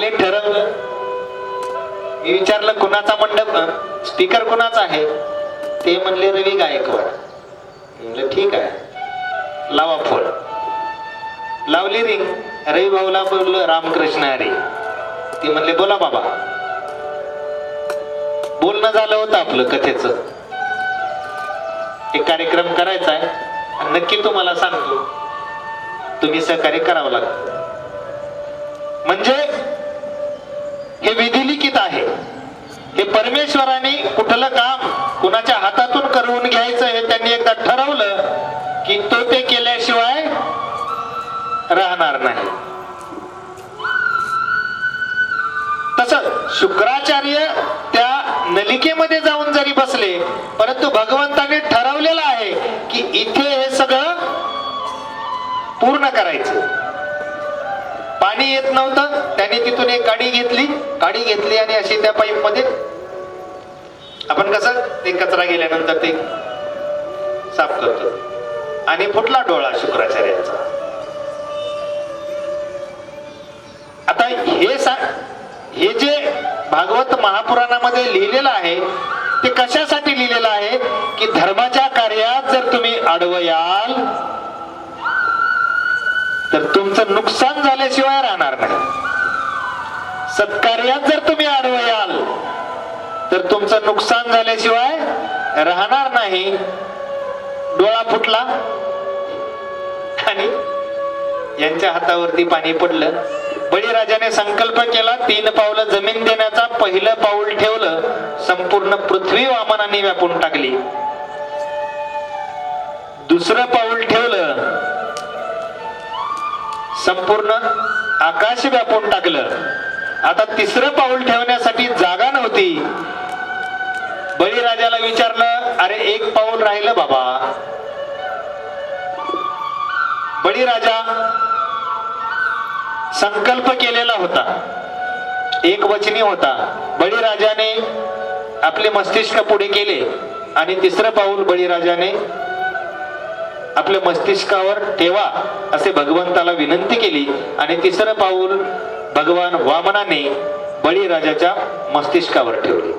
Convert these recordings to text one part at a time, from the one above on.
आले ठरवलं मी विचारलं कुणाचा मंडप? स्पीकर कुणाचा आहे? ते म्हणले रवी गायकवाड. म्हणलं ठीक आहे. लावा फोन. लावली रिंग रवी भाऊला बोललो रामकृष्ण हरी. ते म्हणले बोला बाबा. बोलणं झालं होतं आपलं कथेच. एक कार्यक्रम करायचा आहे. नक्की तुम्हाला सांगतो. तुम्ही सहकार्य करावं लागतं. म्हणजे हे विधिलिखित आहे. हे परमेश्वराने कुठलं काम कुणाच्या हातातून करून घ्यायचं हे त्यांनी एकदा ठरवलं की तो ते केल्याशिवाय राहणार नाही. तस शुक्राचार्य त्या नलिकेमध्ये जाऊन जरी बसले परंतु भगवंताने ठरवलेलं आहे की इथे हे सगळं पूर्ण करायचं. पाणी येत नव्हतं. त्याने तिथून एक गाडी घेतली. गाडी घेतली आणि अशी त्या पाईपमध्ये आपण कसं ते कचरा गेल्यानंतर ते साफ करतो. आणि फुटला डोळा शुक्राचार्याचा. आता हे सा हे जे भागवत महापुराणामध्ये लिहिलेलं आहे ते कशासाठी लिहिलेलं आहे? की धर्माच्या कार्यात जर तुम्ही अडवयाल तर तुमचं नुकसान झाल्याशिवाय राहणार नाही. सत्कार्यात जर तुम्ही आडवं याल तर तुमचं नुकसान झाल्याशिवाय राहणार नाही. डोळा फुटला. आणि यांच्या हातावरती पाणी पडलं. बळीराजाने संकल्प केला तीन पावलं जमीन देण्याचा पहिलं पाऊल ठेवलं संपूर्ण पृथ्वी वामनाने व्यापून टाकली. दुसरं पाऊल ठेवलं संपूर्ण आकाश व्यापून टाकलं. आता तिसरं पाऊल ठेवण्यासाठी जागा नव्हती. बळीराजाला विचारलं अरे एक पाऊल राहिलं बाबा. बळीराजा संकल्प केलेला होता. एक वचनी होता. बळीराजाने आपले मस्तिष्क पुढे केले आणि तिसरं पाऊल बळीराजाने आपल्या मस्तिष्कावर ठेवा असे भगवंताला विनंती केली. आणि तिसरं पाऊल भगवान वामनाने बळीराजाच्या मस्तिष्कावर ठेवले.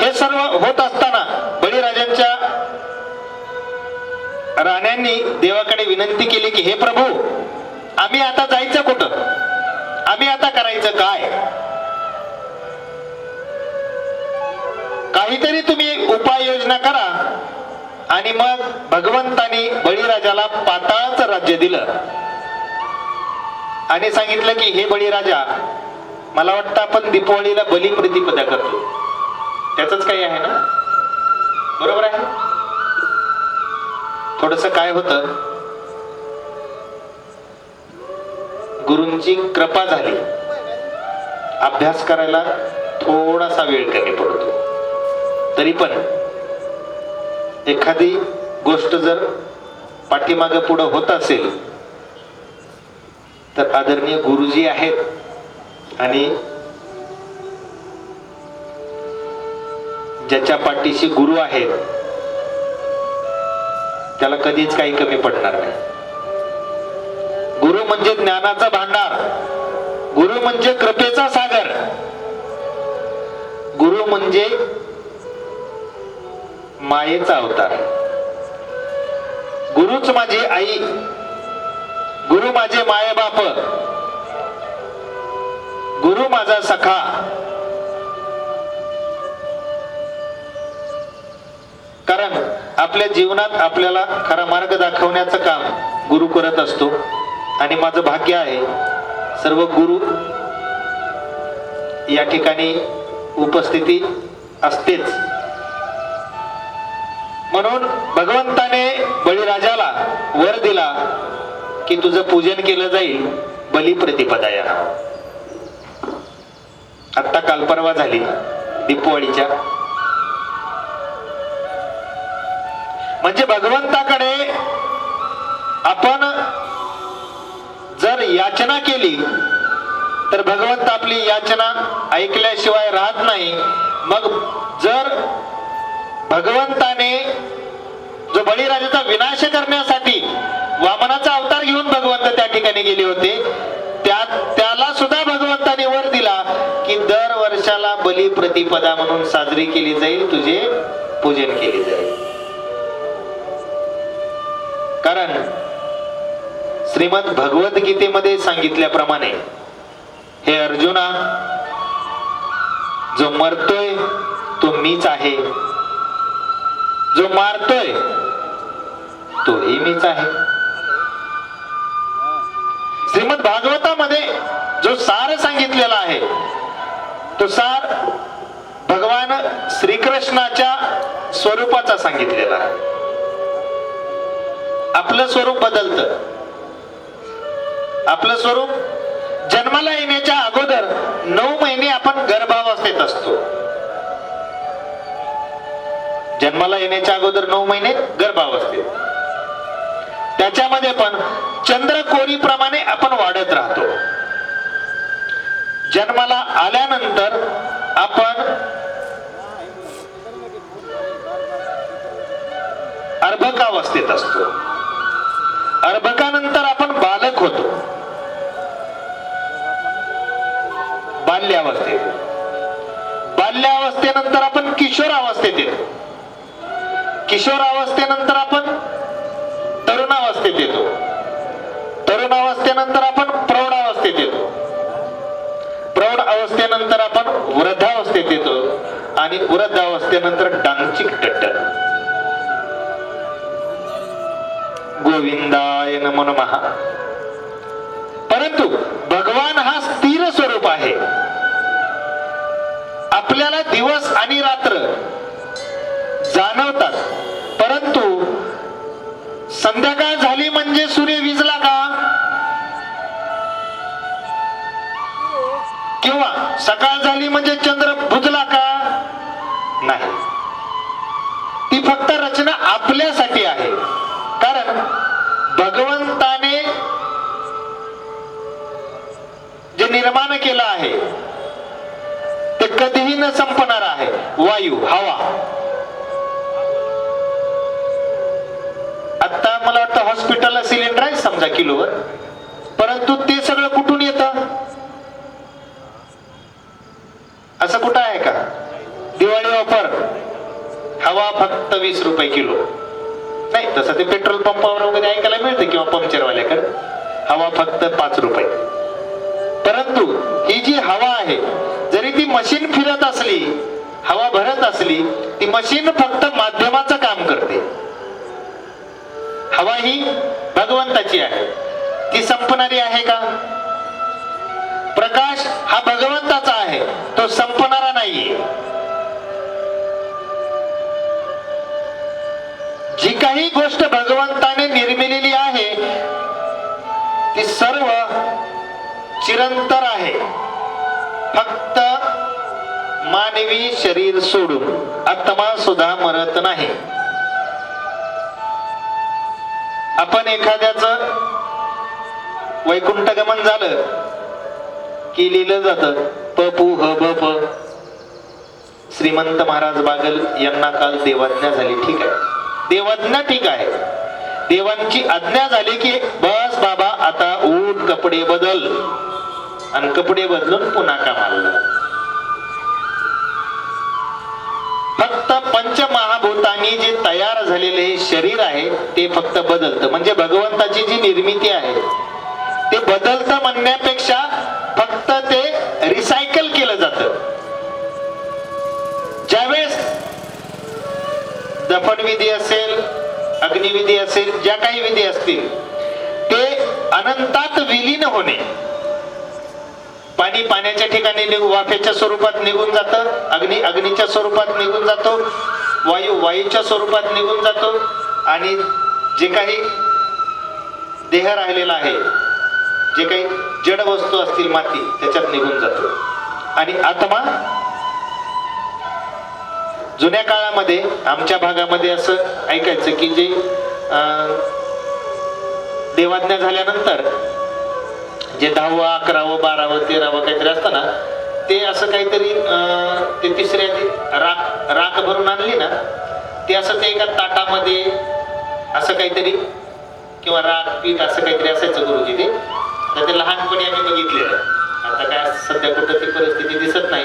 हे सर्व होत असताना बळीराजांच्या राण्यांनी देवाकडे विनंती केली की हे प्रभू आम्ही आता जायचं कुठं? आम्ही आता करायचं काय? काहीतरी तुम्ही उपाययोजना करा. आणि मग भगवंतानी बळीराजाला पाताळाच राज्य दिलं. आणि सांगितलं की हे बळीराजा मला वाटतं आपण दीपावलीला बली प्रतिपदा करतो. त्याच काही आहे ना? बरोबर आहे? थोडस काय होत? गुरूंची कृपा झाली. अभ्यास करायला थोडासा वेळ कमी पडतो. तरी पण एखादी गोष्ट जर पाठीमाग पुढं होत असेल तर आदरणीय गुरुजी आहेत आणि ज्याच्या पाठीशी गुरु आहेत त्याला कधीच काही कमी पडणार नाही. गुरु म्हणजे ज्ञानाचा भांडार गुरु म्हणजे कृपेचा सागर गुरु म्हणजे मायेचा अवतार. गुरुच माझी आई. गुरु माझे माये बाप. गुरु माझा सखा. कारण आपल्या जीवनात आपल्याला खरा मार्ग दाखवण्याचं काम गुरु करत असतो. आणि माझं भाग्य आहे सर्व गुरु या ठिकाणी उपस्थिती असतेच. म्हणून भगवंताने बळीराजाला वर दिला की तुझं पूजन केलं जाईल बली या नावावर. आत्ता कालपर्वा झाली दीपवाळीच्या म्हणजे भगवंताकडे आपण जर याचना केली तर भगवंत आपली याचना ऐकल्याशिवाय राहत नाही मग जर भगवंताने जो बळीराजाचा विनाश करण्यासाठी वामनाचा अवतार घेऊन भगवंत त्या ठिकाणी गेले होते त्या त्याला सुद्धा भगवंताने वर दिला की दर वर्षाला बली प्रतिपदा म्हणून साजरी केली जाईल तुझे पूजन केले जाईल. कारण श्रीमद भगवद्गीतेमध्ये सांगितल्याप्रमाणे हे अर्जुना जो मरतोय तो मीच आहे. जो मारतोय तोही मीच आहे. श्रीमद भागवतामध्ये जो सार सांगितलेला आहे तो सार भगवान श्रीकृष्णाच्या स्वरूपाचा सांगितलेला आहे. आपलं स्वरूप बदलतं. आपलं स्वरूप जन्माला येण्याच्या अगोदर नऊ महिने आपण गर्भावर जन्माला येण्याच्या अगोदर नऊ महिने गर्भावस्थेत. त्याच्यामध्ये पण चंद्रकोरीप्रमाणे आपण वाढत राहतो. जन्माला आल्यानंतर आपण अर्भकावस्थेत असतो. अर्भकानंतर आपण बालक होतो. बाल्यावस्थेत. बाल्यावस्थेनंतर आपण किशोर अवस्थेत येतो. किशोरावस्थेनंतर आपण तरुणावस्थेत येतो. तरुणावस्थेनंतर आपण प्रौढावस्थेत येतो. प्रौढ अवस्थेनंतर आपण वृद्धावस्थेत येतो आणि वृद्धावस्थेनंतर डांचिक टट्टर. गोविंदाय नमो महा परंतु भगवान हा स्थिर स्वरूप आहे. आपल्याला दिवस आणि रात्र जाणवतात. परंतु संध्याकाळ झाली म्हणजे सूर्य विजला का? किंवा सकाळ झाली म्हणजे चंद्र बुजला का? नाही. ती फक्त रचना आपल्यासाठी आहे. कारण भगवंताने जे निर्माण केलं आहे ते कधीही न संपणार आहे. वायू हवा. आता मला वाटतं हॉस्पिटलला सिलेंडर आहे समजा किलोवर. परंतु ते सगळं कुठून येतं? असं कुठं आहे का? दिवाळी ऑफर हवा फक्त वीस रुपये किलो. नाही तसं ते पेट्रोल पंपावर वगैरे ऐकायला मिळतं किंवा पंक्चरवाल्याकडे. हवा फक्त पाच रुपये. परंतु ही जी हवा आहे जरी ती मशीन फिरत असली हवा भरत असली ती मशीन फक्त माध्यमाचं काम करते. हवा ही भगवंताची आहे. ती संपणारी आहे का? प्रकाश हा भगवंताचा आहे. तो संपणारा नाहीये. जी काही गोष्ट भगवंताने निर्मिलेली आहे ती सर्व चिरंतर आहे. फक्त मानवी शरीर सोडून आत्मा सुद्धा मरत नाही. आपण एखाद्याच वैकुंठ गमन झालं की लिहिलं जात. प पु ह ब प. श्रीमंत महाराज बागल यांना काल देवाज्ञा झाली. ठीक आहे. देवाज्ञा ठीक आहे. देवांची आज्ञा झाली की बस बाबा आता ऊट कपडे बदल. आणि कपडे बदलून पुन्हा कामाला फक्त पंचमहाभूतांनी जे तयार झालेले हे शरीर आहे ते फक्त बदलतं. म्हणजे भगवंताची जी निर्मिती आहे ते बदलतं म्हणण्यापेक्षा फक्त ते रिसायकल केलं जातं. ज्यावेळेस दफनविधी असेल अग्निविधी असेल ज्या काही विधी असतील ते अनंतात विलीन होणे. पाणी पाण्याच्या ठिकाणी निघू वाफेच्या स्वरूपात निघून जातं अग्नी अग्नीच्या स्वरूपात निघून जातो वायू वायूच्या स्वरूपात निघून जातो आणि जे काही देह राहिलेला आहे जे काही जड वस्तू असतील माती त्याच्यात निघून जातो. आणि आत्मा जुन्या काळामध्ये आमच्या भागामध्ये असं ऐकायचं की जे देवाज्ञा झाल्यानंतर जे दहावं अकरावं बारावं तेरावं काहीतरी असतं ना ते असं काहीतरी अं, ते तिसऱ्या राख राख भरून आणली ना ते असं ते एका ताटामध्ये असं काहीतरी किंवा राख पीठ असं काहीतरी असायचं गुरुजी ते तर ते लहानपणी आम्ही बघितलेलं. आता काय सध्या कुठं ती परिस्थिती दिसत नाही.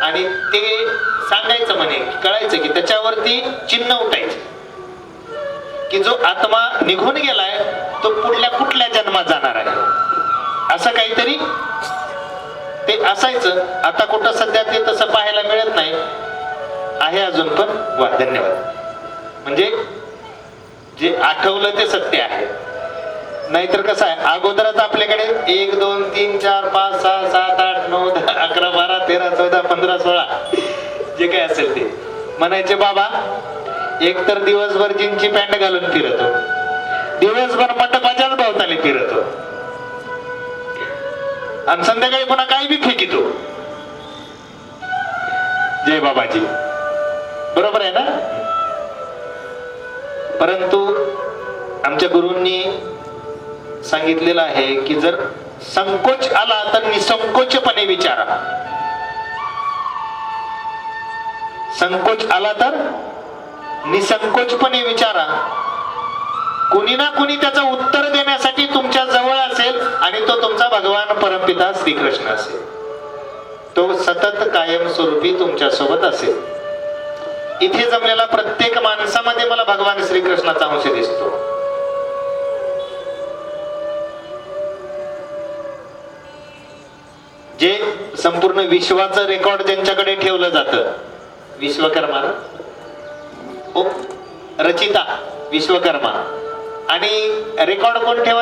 आणि ते सांगायचं म्हणे कळायचं की त्याच्यावरती चिन्ह उठायचे. की जो आत्मा निघून गेलाय तो पुढल्या कुठल्या जन्मात जाणार आहे? असं काहीतरी? ते असायचं. आता कुठं सध्या ते तसं पाहायला मिळत नाही. आहे अजून पण. वा धन्यवाद. म्हणजे जे आठवलं ते सत्य आहे. नाहीतर कसं आहे अगोदरच आपल्याकडे एक दोन तीन चार पाच सहा सात आठ नऊ दहा अकरा बारा तेरा चौदा पंधरा सोळा. जे काय असेल ते. म्हणायचे बाबा एक तर दिवसभर जीनची पॅन्ट घालून फिरतो. दिवसभर मंडपाच्याच भोवताली फिरतो. आणि संध्याकाळी पुन्हा काही बी फेकितो. जय बाबाजी. बरोबर आहे ना? परंतु आमच्या गुरूंनी सांगितलेलं आहे की जर संकोच आला तर निसंकोचपणे विचारा. संकोच आला तर निसंकोचपणे विचारा. कुणी ना कुणी त्याचं उत्तर देण्यासाठी तुमच्या जवळ असेल आणि तो तुमचा भगवान परमपिता श्रीकृष्ण असेल. तो सतत कायम स्वरूपी तुमच्यासोबत असेल. इथे जमलेला प्रत्येक माणसामध्ये मला भगवान श्रीकृष्णाचा अंश दिसतो. जे संपूर्ण विश्वाचं रेकॉर्ड ज्यांच्याकडे ठेवलं जातं विश्वकर्मा हो? रचिता विश्वकर्मा. आणि रेकॉर्ड कोण ठेवायचं?